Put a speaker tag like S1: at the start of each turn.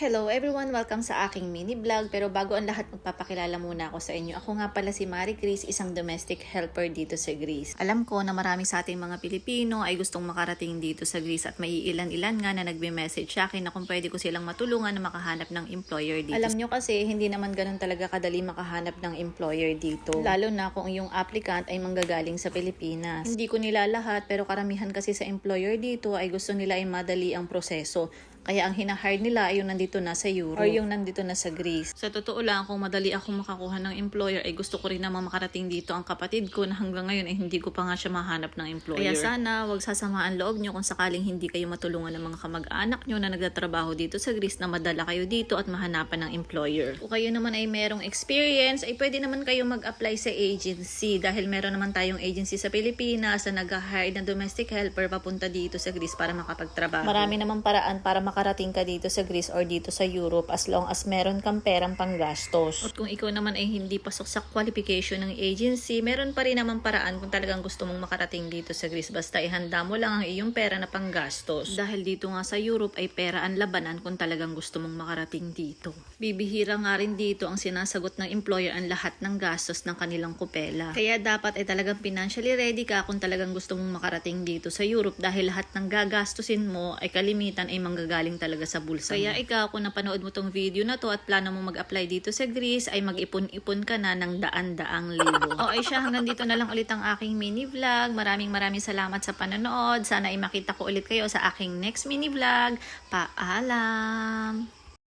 S1: Hello everyone! Welcome sa aking mini vlog. Pero bago ang lahat, magpapakilala muna ako sa inyo. Ako nga pala si Marie Chris, isang domestic helper dito sa Greece. Alam ko na marami sa ating mga Pilipino ay gustong makarating dito sa Greece at may ilan-ilan nga na nagbe-message sa akin na kung pwede ko silang matulungan na makahanap ng employer dito. Alam nyo kasi, hindi naman ganun talaga kadali makahanap ng employer dito. Lalo na kung yung applicant ay manggagaling sa Pilipinas. Hindi ko nila lahat pero karamihan kasi sa employer dito ay gusto nila ay madali ang proseso. Kaya ang hinahire nila ay yung nandito na sa Europe or yung nandito na sa Greece. Sa totoo lang, kung madali ako makakuha ng employer, ay gusto ko rin naman makarating dito ang kapatid ko na hanggang ngayon ay hindi ko pa nga siya mahanap ng employer. Kaya sana, wag sasamaan loob nyo kung sakaling hindi kayo matulungan ng mga kamag-anak nyo na nagtatrabaho dito sa Greece na madala kayo dito at mahanapan ng employer. Kung kayo naman ay merong experience, ay pwede naman kayo mag-apply sa agency dahil meron naman tayong agency sa Pilipinas na nag-hire ng domestic helper papunta dito sa Greece para makapagtrabaho. Marami naman paraan para makarating ka dito sa Greece or dito sa Europe as long as meron kang perang panggastos. At kung ikaw naman ay hindi pasok sa qualification ng agency, meron pa rin naman paraan kung talagang gusto mong makarating dito sa Greece. Basta ihanda mo lang ang iyong pera na panggastos. Dahil dito nga sa Europe ay pera ang labanan kung talagang gusto mong makarating dito. Bibihira nga rin dito ang sinasagot ng employer ang lahat ng gastos ng kanilang kupela. Kaya dapat ay talagang financially ready ka kung talagang gusto mong makarating dito sa Europe dahil lahat ng gagastusin mo ay kalimitan ay manggagaling talaga sa bulsa Kaya ikaw kung napanood mo tong video na to at plano mo mag-apply dito sa Greece ay mag-ipon-ipon ka na ng daan-daang libo. o ay siya hanggang dito na lang ulit ang aking mini vlog. Maraming maraming salamat sa panonood. Sana ay makita ko ulit kayo sa aking next mini vlog. Paalam!